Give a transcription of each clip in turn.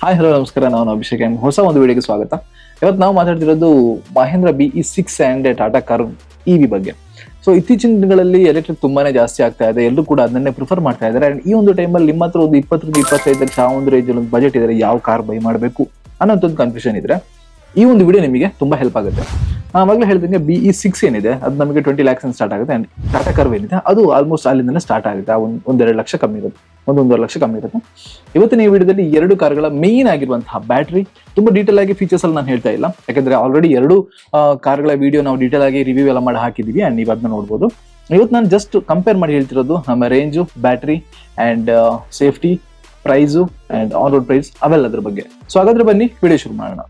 Hi hello ನಮಸ್ಕಾರ. ನಾನು Abhishek M ಹೊಸ ಒಂದು ವಿಡಿಯೋಗೆ ಸ್ವಾಗತ. ಇವತ್ತು ನಾವು ಮಾತಾಡ್ತಿರೋದು Mahindra B E six and Tata car E V ಬಗ್ಗೆ. ಸೊ ಇತ್ತೀಚಿನ ದಿನಗಳಲ್ಲಿ ಎಲೆಕ್ಟ್ರಿಕ್ ತುಂಬಾನೇ ಜಾಸ್ತಿ ಆಗ್ತಾ ಇದೆ. ಎಲ್ಲರೂ ಕೂಡ ಅದನ್ನೇ ಪ್ರಿಫರ್ ಮಾಡ್ತಾ ಇದ್ದಾರೆ. ಅಂಡ್ ಈ ಒಂದು ಟೈಮಲ್ಲಿ ನಿಮ್ಮ ಹತ್ರ ಒಂದು ಇಪ್ಪತ್ತರಿಂದ ಇಪ್ಪತ್ತೈದು ಲಕ್ಷ ಆ ಒಂದು ರೇಂಜ್ ಒಂದು ಬಜೆಟ್ ಇದ್ರೆ ಯಾವ ಕಾರ್ ಬೈ ಮಾಡಬೇಕು ಅನ್ನೋಂಥದ್ದು ಕನ್ಫ್ಯೂಷನ್ ಇದ್ರೆ ಈ ಒಂದು ವಿಡಿಯೋ ನಿಮಗೆ ತುಂಬಾ ಹೆಲ್ಪ್ ಆಗುತ್ತೆ. ಆವಾಗಲೇ ಹೇಳಿದಂಗೆ ಬಿ ಇ ಸಿಕ್ಸ್ ಏನಿದೆ, ಅದು ನಮಗೆ ಟ್ವೆಂಟಿ ಲ್ಯಾಕ್ಸ್ ಸ್ಟಾರ್ಟ್ ಆಗುತ್ತೆ. ಅಂಡ್ ಟಾಟಾ ಕರ್ವ್ ಏನಿದೆ, ಅದು ಆಲ್ಮೋಸ್ಟ್ ಅಲ್ಲಿಂದಲೇ ಸ್ಟಾರ್ಟ್ ಆಗುತ್ತೆ. ಒಂದು, ಒಂದೆರಡು ಲಕ್ಷ ಕಮ್ಮಿ ಇರುತ್ತೆ. ಒಂದು ಒಂದೂವರೆ ಲಕ್ಷ ಕಮ್ಮಿ ಇರುತ್ತೆ. ಇವತ್ತಿನ ಈ ವಿಡಿಯೋದಲ್ಲಿ ಎರಡು ಕಾರ್ಗಳ ಮೇನ್ ಆಗಿರುವಂತಹ ಬ್ಯಾಟ್ರಿ ತುಂಬಾ ಡೀಟೇಲ್ ಆಗಿ ಫೀಚರ್ಸ್ ಅಲ್ಲಿ ನಾನು ಹೇಳ್ತಾ ಇಲ್ಲ. ಯಾಕಂದ್ರೆ ಆಲ್ರೆಡಿ ಎರಡು ಕಾರ್ಗಳ ವಿಡಿಯೋ ನಾವು ಡೀಟೇಲ್ ಆಗಿ ರಿವ್ಯೂ ಎಲ್ಲ ಮಾಡಿ ಹಾಕಿದೀವಿ ಅಂಡ್ ನೀವು ಅದನ್ನ ನೋಡ್ಬೋದು. ಇವತ್ತು ನಾನು ಜಸ್ಟ್ ಕಂಪೇರ್ ಮಾಡಿ ಹೇಳ್ತಿರೋದು ನಮ್ಮ range battery and safety price and on road price ಅವೆಲ್ಲದ್ರ ಬಗ್ಗೆ. ಸೊ ಹಾಗಾದ್ರೆ ಬನ್ನಿ ವಿಡಿಯೋ ಶುರು ಮಾಡೋಣ.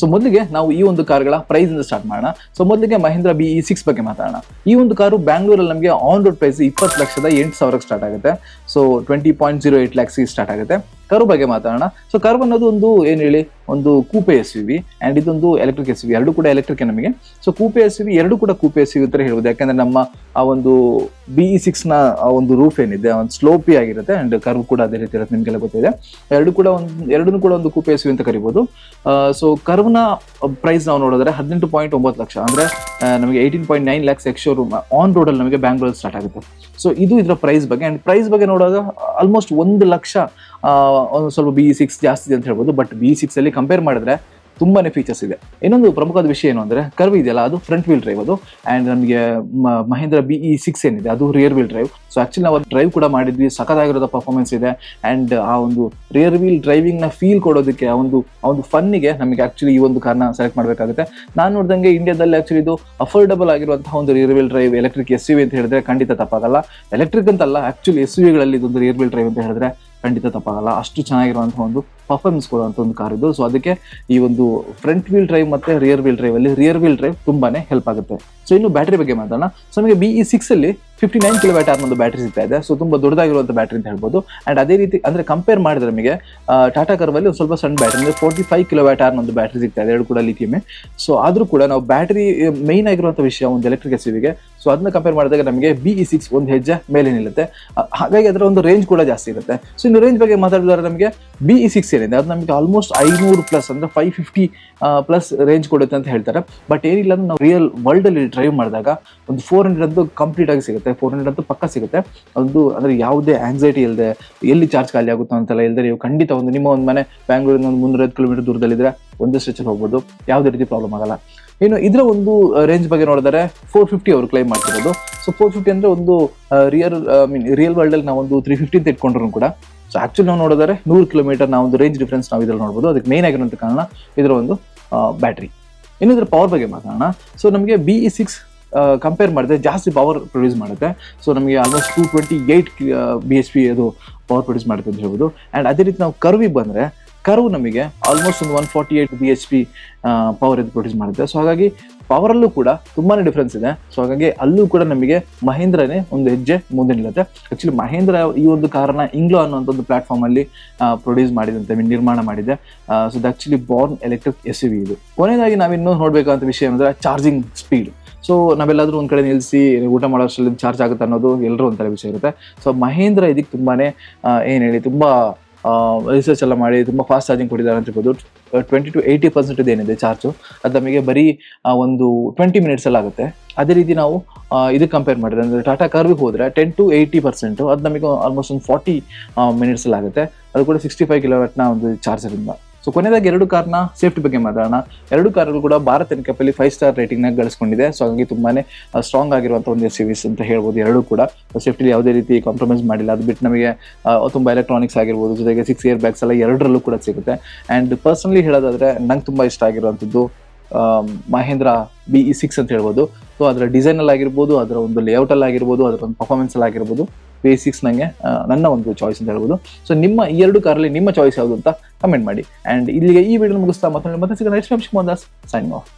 ಸೊ ಮೊದಲಿಗೆ ನಾವು ಈ ಒಂದು ಕಾರ್ಗಳ ಪ್ರೈಸ್ ಇಂದ ಸ್ಟಾರ್ಟ್ ಮಾಡೋಣ. ಸೊ ಮೊದಲಿಗೆ ಮಹೇಂದ್ರ ಬಿ ಇ ಸಿಕ್ಸ್ ಬಗ್ಗೆ ಮಾತಾಡೋಣ. ಈ ಒಂದು ಕಾರು ಬ್ಯಾಂಗ್ಳೂರಲ್ಲಿ ನಮಗೆ ಆನ್ ರೋಡ್ ಪ್ರೈಸ್ ಇಪ್ಪತ್ತು ಲಕ್ಷದ ಎಂಟು ಸಾವಿರಕ್ಕೆ ಸ್ಟಾರ್ಟ್ ಆಗುತ್ತೆ. So twenty point zero eight lakhs start ಆಗುತ್ತೆ. ಕರು ಬಗ್ಗೆ ಮಾತಾಡೋಣ. ಸೊ ಕರ್ವ್ ಅನ್ನೋದು ಒಂದು ಏನ್ ಹೇಳಿ, ಒಂದು ಕೂಪೆ ಎಸ್ ವಿ ಅಂಡ್ ಇದೊಂದು ಎಲೆಕ್ಟ್ರಿಕ್ ಎಸ್ ವಿ ಎರಡು ಕೂಡ ಎಲೆಕ್ಟ್ರಿಕ್ ನಮಗೆ. ಸೊ ಕೂಪೆ ಎಸ್ ವಿ ಎರಡು ಕೂಡ ಕೂಪೆ ಎಸ್ ವಿ ಅಂತ ಹೇಳ್ಬೋದು. ಯಾಕಂದ್ರೆ ನಮ್ಮ ಆ ಒಂದು ಬಿ ಇ ಸಿಕ್ಸ್ನ ಒಂದು ರೂಫ್ ಏನಿದೆ ಒಂದು ಸ್ಲೋಪಿ ಆಗಿರುತ್ತೆ ಅಂಡ್ ಕರ್ವ್ ಕೂಡ ಅದೇ ರೀತಿ ಇರುತ್ತೆ, ನಿಮ್ಗೆಲ್ಲ ಗೊತ್ತಿದೆ. ಎರಡು ಕೂಡ ಒಂದು, ಎರಡನ್ನೂ ಕೂಡ ಒಂದು ಕೂಪೆ ಎಸ್ ವಿ ಅಂತ ಕರಿಬಹುದು ಸೊ ಕರ್ವ್ನ ಪ್ರೈಸ್ ನಾವು ನೋಡಿದ್ರೆ ಹದಿನೆಂಟು ಪಾಯಿಂಟ್ ಒಂಬತ್ತು ಲಕ್ಷ. ಅಂದ್ರೆ ನಮಗೆ eighteen point nine lakhs ex showroom on ರೋಡಲ್ಲಿ ನಮಗೆ ಬ್ಯಾಂಗ್ಳೂರ್ ಸ್ಟಾರ್ಟ್ ಆಗುತ್ತೆ. ಸೊ ಇದು ಇದರ ಪ್ರೈಸ್ ಬಗ್ಗೆ ಅಂಡ್ ಪ್ರೈಸ್ ಬಗ್ಗೆ ನೋಡುವಾಗ ಆಲ್ಮೋಸ್ಟ್ ಒಂದು ಲಕ್ಷ ಸ್ವಲ್ಪ ಬಿ ಸಿಕ್ಸ್ ಜಾಸ್ತಿ ಅಂತ ಹೇಳ್ಬೋದು ಬಟ್ ಬಿ ಸಿಕ್ಸಲ್ಲಿ ಕಂಪೇರ್ ಮಾಡಿದ್ರೆ ತುಂಬಾನೇ ಫೀಚರ್ಸ್ ಇದೆ. ಇನ್ನೊಂದು ಪ್ರಮುಖವಾದ ವಿಷಯ ಏನು ಅಂದ್ರೆ ಕರ್ವ್ ಇದೆಯಲ್ಲ, ಅದು ಫ್ರಂಟ್ ವೀಲ್ ಡ್ರೈವ್ ಅದು. ಅಂಡ್ ನಮಗೆ ಮಹೇಂದ್ರ ಬಿ ಇ ಸಿಕ್ಸ್ ಏನಿದೆ, ಅದು rear wheel drive so actually ನಾವು ಡ್ರೈವ್ ಕೂಡ ಮಾಡಿದ್ವಿ, ಸಖತ್ತಾಗಿರೋದ ಪರ್ಫಾರ್ಮೆನ್ಸ್ ಇದೆ. ಅಂಡ್ ಆ ಒಂದು ರಿಯರ್ ವೀಲ್ ಡ್ರೈವಿಂಗ್ನ ಫೀಲ್ ಕೊಡೋದಕ್ಕೆ ಆ ಒಂದು ಆ ಒಂದು ಫನ್ನಿಗೆ ನಮಗೆ ಆಕ್ಚುಲಿ ಈ ಒಂದು ಕಾರ್ನ ಸೆಲೆಕ್ಟ್ ಮಾಡಬೇಕಾಗುತ್ತೆ. ನಾನು ನೋಡಿದಂಗೆ ಇಂಡಿಯಾದಲ್ಲಿ ಆಕ್ಚುಲಿ ಇದು ಅಫೋರ್ಡಬಲ್ ಆಗಿರುವಂತಹ ಒಂದು rear wheel drive electric S U ಅಂತ ಹೇಳಿದ್ರೆ ಖಂಡಿತ ತಪ್ಪಾಗಲ್ಲ. ಎಲೆಕ್ಟ್ರಿಕ್ ಅಂತಲ್ಲ ಆಕ್ಚುಲಿ ಎಸ್ ಯುಗಳಲ್ಲಿ ಇದೊಂದು ರಿಯರ್ ವೀಲ್ ಡ್ರೈವ್ ಅಂತ ಹೇಳಿದ್ರೆ ಖಂಡಿತ ತಪ್ಪಾಗಲ್ಲ. ಅಷ್ಟು ಚೆನ್ನಾಗಿರುವಂತಹ ಒಂದು ಪರ್ಫಾರ್ಮೆನ್ಸ್ ಕೊಡುವಂತ ಒಂದು ಕಾರ್ ಇದು. ಸೊ ಅದಕ್ಕೆ ಈ ಒಂದು ಫ್ರಂಟ್ ವೀಲ್ ಡ್ರೈವ್ ಮತ್ತೆ ರಿಯರ್ ವೀಲ್ ಡ್ರೈವ್ ಅಲ್ಲಿ ರಿಯರ್ ವೀಲ್ ಡ್ರೈವ್ ತುಂಬಾನೇ ಹೆಲ್ಪ್ ಆಗುತ್ತೆ. ಸೊ ಇನ್ನು ಬ್ಯಾಟರಿ ಬಗ್ಗೆ ಮಾತಾಡೋಣ. ಸೊ ನಮಗೆ ಬಿ ಇ ಸಿಕ್ಸ್ ಅಲ್ಲಿ ಫಿಫ್ಟಿ ನೈನ್ ಕಿಲೋ ಒಂದು ಬ್ಯಾಟರಿ ಸಿಗ್ತಾ ಇದೆ. ಸೊ ತುಂಬಾ ದೊಡ್ಡದಾಗಿರುವಂತ ಬ್ಯಾಟರಿ ಅಂತ ಹೇಳ್ಬೋದು. ಅಂಡ್ ಅದೇ ರೀತಿ, ಅಂದ್ರೆ ಕಂಪೇರ್ ಮಾಡಿದ್ರೆ ನಮಗೆ ಟಾಟಾ ಕರ್ವಲ್ಲಿ ಒಂದು ಸ್ವಲ್ಪ ಸಣ್ಣ ಬ್ಯಾಟರಿ ಅಂದ್ರೆ ಫೋರ್ಟಿ ಫೈವ್ ಕಿಲೋ ಒಂದು ಬ್ಯಾಟರಿ ಸಿಗ್ತಾ ಇದೆ. ಎರಡು ಕೂಡ ಲಿಥಿಯಮೇ ಸೊ ಆದ್ರೂ ಕೂಡ ನಾವು ಬ್ಯಾಟರಿ ಮೈನ್ ಆಗಿರುವಂಥ ವಿಷಯ ಒಂದು ಎಲೆಕ್ಟ್ರಿಕ್ ಎಸ್ಗೆ. ಸೊ ಅದನ್ನ ಕಂಪೇರ್ ಮಾಡಿದಾಗ ನಮಗೆ ಬಿ ಇ ಸಿಕ್ಸ್ ಒಂದು ಹೆಜ್ಜೆ ಮೇಲೆ ನಿಲ್ಲುತ್ತೆ. ಹಾಗಾಗಿ ಅದರ ಒಂದು ರೇಂಜ್ ಕೂಡ ಜಾಸ್ತಿ ಇರುತ್ತೆ. ಸೊ ಇನ್ನು ರೇಂಜ್ ಬಗ್ಗೆ ಮಾತಾಡಿದ್ರೆ ನಮಗೆ ಬಿ ಇ ಸಿಕ್ಸ್ ಏನಿದೆ, ಅದು ನಮಗೆ ಆಲ್ಮೋಸ್ಟ್ ಐನೂರು ಪ್ಲಸ್ ಅಂದರೆ ಫೈವ್ ಫಿಫ್ಟಿ ಪ್ಲಸ್ ರೇಂಜ್ ಕೊಡುತ್ತೆ ಅಂತ ಹೇಳ್ತಾರೆ. ಬಟ್ ಏನಿಲ್ಲ ಅಂದ್ರೆ ನಾವು ರಿಯಲ್ ವರ್ಲ್ಡಲ್ಲಿ ಡ್ರೈವ್ ಮಾಡಿದಾಗ ಒಂದು ಫೋರ್ ಹಂಡ್ರೆಡ್ ಅಂತೂ ಕಂಪ್ಲೀಟ್ ಆಗಿ ಸಿಗುತ್ತೆ ಫೋರ್ ಹಂಡ್ರೆಡ್ ಅಂತೂ ಪಕ್ಕ ಸಿಗುತ್ತೆ. ಅದು ಅಂದರೆ ಯಾವುದೇ ಆಂಗ್ಸೈಟಿ ಇಲ್ಲದೆ ಎಲ್ಲಿ ಚಾರ್ಜ್ ಖಾಲಿ ಆಗುತ್ತೋ ಅಂತೆಲ್ಲ ಇಲ್ಲದೆ ನೀವು ಖಂಡಿತ ಒಂದು ನಿಮ್ಮ ಒಂದು ಮನೆ ಬ್ಯಾಂಗ್ಳೂರಿನ ಒಂದು ಮುನ್ನೂರೈದು ಕಿಲೋಮೀಟರ್ ದೂರದಲ್ಲಿದ್ದರೆ ಒಂದು ಸ್ಟ್ರೆಚಲ್ಲಿ ಹೋಗ್ಬೋದು, ಯಾವುದೇ ರೀತಿ ಪ್ರಾಬ್ಲಮ್ ಆಗಲ್ಲ. ಇನ್ನು ಇದರ ಒಂದು ರೇಂಜ್ ಬಗ್ಗೆ ನೋಡಿದರೆ ಫೋರ್ ಫಿಫ್ಟಿ ಅವರು ಕ್ಲೈಮ್ ಮಾಡ್ತಿರೋದು. ಸೊ ಫೋರ್ ಫಿಫ್ಟಿ ಅಂದ್ರೆ ಒಂದು ರಿಯಲ್ ಮೀನ್ ರಿಯಲ್ ವರ್ಲ್ಡಲ್ಲಿ ನಾವು ಒಂದು ತ್ರೀ ಫಿಫ್ಟಿ ಅಂತ ಇಟ್ಕೊಂಡ್ರು ಕೂಡ. ಸೊ ಆಕ್ಚುಲಿ ನಾವು ನೋಡಿದ್ರೆ ನೂರು ಕಿಲೋಮೀಟರ್ ನಾವು ಒಂದು ರೇಂಜ್ ಡಿಫ್ರೆನ್ಸ್ ನಾವು ಇದ್ರಲ್ಲಿ ನೋಡ್ಬೋದು. ಅದಕ್ಕೆ ಮೇನ್ ಆಗಿರೋಂಥ ಕಾರಣ ಇದರ ಒಂದು ಬ್ಯಾಟ್ರಿ ಇದರ ಪವರ್ ಬಗ್ಗೆ ಮಾತಾಡೋಣ. ಸೊ ನಮಗೆ ಬಿ ಇ ಸಿಕ್ಸ್ ಕಂಪೇರ್ ಮಾಡಿದ್ರೆ ಜಾಸ್ತಿ ಪವರ್ ಪ್ರೊಡ್ಯೂಸ್ ಮಾಡುತ್ತೆ. ಸೊ ನಮಗೆ almost two twenty eight B S P ಅದು ಪವರ್ ಪ್ರೊಡ್ಯೂಸ್ ಮಾಡುತ್ತೆ ಅಂತ ಹೇಳ್ಬೋದು. ಆ್ಯಂಡ್ ಅದೇ ರೀತಿ ನಾವು ಕರ್ವಿ ಬಂದರೆ ಕರ್ವ್ ನಮಗೆ ಆಲ್ಮೋಸ್ಟ್ ಒಂದು one forty eight B H P power ಇದು ಪ್ರೊಡ್ಯೂಸ್ ಮಾಡುತ್ತೆ ಸೊ ಹಾಗಾಗಿ ಪವರಲ್ಲೂ ಕೂಡ ತುಂಬಾನೇ ಡಿಫ್ರೆನ್ಸ್ ಇದೆ. ಸೊ ಹಾಗಾಗಿ ಅಲ್ಲೂ ಕೂಡ ನಮಗೆ ಮಹೇಂದ್ರನೇ ಒಂದು ಹೆಜ್ಜೆ ಮುಂದೆ ನಿಲ್ಲುತ್ತೆ. ಆಕ್ಚುಲಿ ಮಹೇಂದ್ರ ಈ ಒಂದು ಕಾರಣ ಇಂಗ್ಲೋ ಅನ್ನುವಂಥ ಒಂದು ಪ್ಲಾಟ್ಫಾರ್ಮ್ ಅಲ್ಲಿ ಪ್ರೊಡ್ಯೂಸ್ ಮಾಡಿದಂತೆ ನಿರ್ಮಾಣ ಮಾಡಿದೆ. So actually born electric S V ಇದು. ಕೊನೆಯದಾಗಿ ನಾವಿನ್ನೂ ನೋಡಬೇಕಾದಂಥ ವಿಷಯ ಏನಂದ್ರೆ ಚಾರ್ಜಿಂಗ್ ಸ್ಪೀಡ್ ಸೊ ನಾವೆಲ್ಲಾದ್ರೂ ಒಂದ್ ಕಡೆ ನಿಲ್ಲಿಸಿ ಊಟ ಮಾಡೋಷ್ಟರಲ್ಲಿ ಚಾರ್ಜ್ ಆಗುತ್ತೆ ಅನ್ನೋದು ಎಲ್ಲರೂ ಒಂಥರ ವಿಷಯ ಇರುತ್ತೆ. ಸೊ ಮಹೇಂದ್ರ ಇದಕ್ಕೆ ತುಂಬಾನೇ ಏನ್ ಹೇಳಿ, ತುಂಬಾ ರಿಸರ್ಚ್ ಎಲ್ಲ ಮಾಡಿ ತುಂಬ ಫಾಸ್ಟ್ ಚಾರ್ಜಿಂಗ್ ಕೊಟ್ಟಿದ್ದಾರೆ ಅಂತ ಹೇಳ್ಬೋದು. ಟ್ವೆಂಟಿ ಟು ಏಯ್ಟಿ ಪರ್ಸೆಂಟ್ ಏನಿದೆ ಚಾರ್ಜು ಅದು ನಮಗೆ ಬರೀ ಒಂದು ಟ್ವೆಂಟಿ ಮಿನಿಟ್ಸ್ ಅಲ್ಲಿ ಆಗುತ್ತೆ. ಅದೇ ರೀತಿ ನಾವು ಇದು ಕಂಪೇರ್ ಮಾಡಿದ್ರೆ ಅಂದರೆ ಟಾಟಾ ಕಾರ್ವಿಗೆ ಹೋದರೆ ಟೆನ್ ಟು ಏಯ್ಟಿ ಪರ್ಸೆಂಟು ಅದು ನಮಗೆ ಆಲ್ಮೋಸ್ಟ್ ಒಂದು ಫಾರ್ಟಿ ಮಿನಿಟ್ಸ್ ಅಲ್ಲಿ ಆಗುತ್ತೆ. ಅದು ಕೂಡ ಸಿಕ್ಸ್ಟಿ ಫೈವ್ ಕಿಲೋವ್ಯಾಟ್ನ ಒಂದು ಚಾರ್ಜರ್ ಇಂದ. ಸೊ ಕೊನೆಯದಾಗಿ ಎರಡು ಕಾರ್ನ ಸೇಫ್ಟಿ ಬಗ್ಗೆ ಮಾತಾಡೋಣ. ಎರಡು ಕಾರ್ಗಳು ಕೂಡ ಭಾರತ ಎನ್ಕಪ್ಪಲ್ಲಿ ಫೈವ್ ಸ್ಟಾರ್ ರೇಟಿಂಗ್ನ ಗಳಿಸ್ಕೊಂಡಿದೆ. ಸೊ ಹಾಗಾಗಿ ತುಂಬಾನೇ ಸ್ಟ್ರಾಂಗ್ ಆಗಿರುವಂತಹ ಒಂದು ಸರ್ವಿಸ್ ಅಂತ ಹೇಳ್ಬೋದು ಎರಡು ಕೂಡ. ಸೇಫ್ಟಿ ಯಾವುದೇ ರೀತಿ ಕಾಂಪ್ರಮೈಸ್ ಮಾಡಿಲ್ಲ. ಅದು ಬಿಟ್ಟು ನಮಗೆ ತುಂಬ ಎಲೆಕ್ಟ್ರಾನಿಕ್ಸ್ ಆಗಿರ್ಬೋದು, ಜೊತೆಗೆ ಸಿಕ್ಸ್ ಇಯರ್ ಬ್ಯಾಗ್ಸ್ ಎಲ್ಲ ಎರಡರಲ್ಲೂ ಕೂಡ ಸಿಗುತ್ತೆ. ಅಂಡ್ ಪರ್ಸನಲಿ ಹೇಳೋದಾದ್ರೆ ನಂಗೆ ತುಂಬ ಇಷ್ಟ ಆಗಿರುವಂಥದ್ದು ಮಹೇಂದ್ರ ಬಿ ಇ ಸಿಕ್ಸ್ ಅಂತ ಹೇಳ್ಬೋದು. ಸೊ ಅದರ ಡಿಸೈನಲ್ಲಿ ಆಗಿರ್ಬೋದು ಅದರ ಒಂದು ಲೇಔಟಲ್ಲಿ ಆಗಿರ್ಬೋದು ಅದರ ಒಂದು ಪರ್ಫಾರ್ಮೆನ್ಸ್ ಅಲ್ಲಿ ಆಗಿರ್ಬೋದು ಬಿ ಸಿಕ್ಸ್ ನಂಗೆ ನನ್ನ ಒಂದು ಚಾಯ್ಸ್ ಅಂತ ಹೇಳ್ಬೋದು. ಸೊ ನಿಮ್ಮ ಎರಡು ಕಾರಲ್ಲಿ ನಿಮ್ಮ ಚಾಯ್ಸ್ ಯಾವುದು ಅಂತ ಕಮೆಂಟ್ ಮಾಡಿ. ಆ್ಯಂಡ್ ಇಲ್ಲಿಗೆ ಈ ವಿಡಿಯೋ ಮುಗಿಸ್ತಾ ಮತ್ತೆ ಮತ್ತೆ ಸಿಗೋಣ. Next sine of